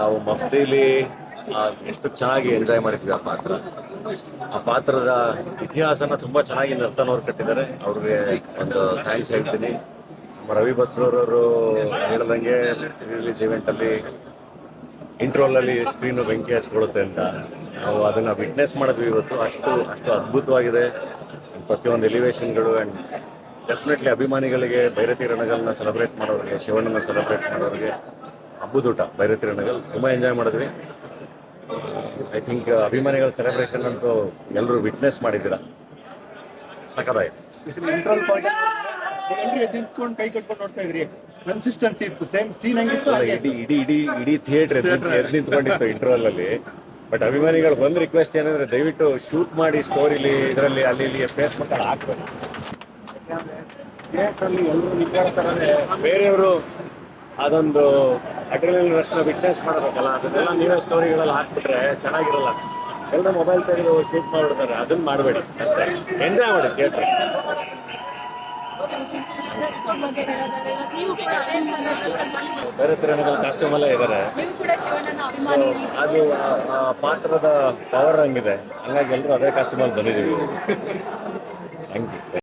ನಾವು ಮಫ್ತಿಲಿ ಎಷ್ಟು ಚೆನ್ನಾಗಿ ಎಂಜಾಯ್ ಮಾಡಿದ್ವಿ ಆ ಪಾತ್ರ. ಆ ಪಾತ್ರದ ಇತಿಹಾಸನ ತುಂಬಾ ಚೆನ್ನಾಗಿ ನರ್ತನವ್ರು ಕಟ್ಟಿದ್ದಾರೆ. ಅವ್ರಿಗೆ ಒಂದು ಥ್ಯಾಂಕ್ಸ್ ಹೇಳ್ತೀನಿ. ನಮ್ಮ ರವಿ ಬಸ್ರೂರವರು ಹೇಳ್ದಂಗೆ ರಿಲೀಸ್ ಇವೆಂಟಲ್ಲಿ ಇಂಟ್ರೋಲಲ್ಲಿ ಸ್ಕ್ರೀನು ಬೆಂಕಿ ಹಚ್ಕೊಳ್ಳುತ್ತೆ ಅಂತ. ನಾವು ಅದನ್ನು ವಿಟ್ನೆಸ್ ಮಾಡಿದ್ವಿ ಇವತ್ತು. ಅಷ್ಟು ಅಷ್ಟು ಅದ್ಭುತವಾಗಿದೆ. ಪ್ರತಿಯೊಂದು ಎಲಿವೇಶನ್ಗಳು ಆ್ಯಂಡ್ ಡೆಫಿನೆಟ್ಲಿ ಅಭಿಮಾನಿಗಳಿಗೆ ಭೈರತಿ ರಣಗಳನ್ನ ಸೆಲೆಬ್ರೇಟ್ ಮಾಡೋರಿಗೆ ಶಿವಣ್ಣನ ಸೆಲೆಬ್ರೇಟ್ ಮಾಡೋರಿಗೆ ಹಬ್ಬದೂಟ ಭೈರತಿ ರಣಗಲ್ ತುಂಬ ಎಂಜಾಯ್ ಮಾಡಿದ್ವಿ. ಐ ಥಿಂಕ್ ಅಭಿಮಾನಿಗಳ ಸೆಲೆಬ್ರೇಷನ್ ಅಂತೂ ಎಲ್ಲರೂ ವಿಟ್ನೆಸ್ ಮಾಡಿದ್ದೀರಾ? ನಿಂತ್ಕೊಂಡು ಕೈ ಕಟ್ಕೊಂಡು ನೋಡ್ತಾ ಇದ್ರಿ. ಕನ್ಸಿಸ್ಟೆನ್ಸಿ ಇತ್ತು ಸೇಮ್ ಸೀನ್ ಹಂಗಿತ್ತು ಇಡೀ ಇಡೀ ಇಡೀ ಇಡೀ ಥಿಯೇಟರ್ ನಿಂತ್ಕೊಂಡಿತ್ತು ಇಂಟರ್ವಲ್ ಅಲ್ಲಿ. ಬಟ್ ಅಭಿಮಾನಿಗಳು ಒಂದು ರಿಕ್ವೆಸ್ಟ್ ಏನಂದ್ರೆ ದಯವಿಟ್ಟು ಶೂಟ್ ಮಾಡಿ ಸ್ಟೋರಿಲಿ ಇದರಲ್ಲಿ ಅಲ್ಲಿ ಇಲ್ಲಿ ಫೇಸ್ ಮಕ್ಕಳು ಹಾಕ್ಬೇಕು. ಥಿಯೇಟ್ರಲ್ಲಿ ಎಲ್ಲರೂ ನಿಂತ್ಕೊಳ್ತಾರೆ ಬೇರೆಯವರು ಅದೊಂದು ಅಡ್ರಿನಲ್ ರಶ್ನ ವಿಟ್ನೆಸ್ ಮಾಡಬೇಕಲ್ಲ? ಅದನ್ನೆಲ್ಲ ನೀವೇ ಸ್ಟೋರಿಗಳಲ್ಲಿ ಹಾಕ್ಬಿಟ್ರೆ ಚೆನ್ನಾಗಿರಲ್ಲ. ಎಲ್ಲರೂ ಮೊಬೈಲ್ ತೆಗೆದು ಶೂಟ್ ಮಾಡಿಬಿಡ್ತಾರೆ. ಅದನ್ನ ಮಾಡಬೇಡಿ. ಎಂಜಾಯ್ ಮಾಡಿ ಥಿಯೇಟರ್. ಬೇರೆ ತಿರಣಗಳ ಕಾಸ್ಟ್ಯೂಮ್ ಎಲ್ಲ ಇದ್ದಾರೆ ಅದು ಪಾತ್ರದ ಪವರ್ ಹಂಗಿದೆ. ಹಂಗಾಗಿ ಎಲ್ಲರೂ ಅದೇ ಕಾಸ್ಟ್ಯೂಮಲ್ಲಿ ಬಂದಿದ್ದೀವಿ. Thank you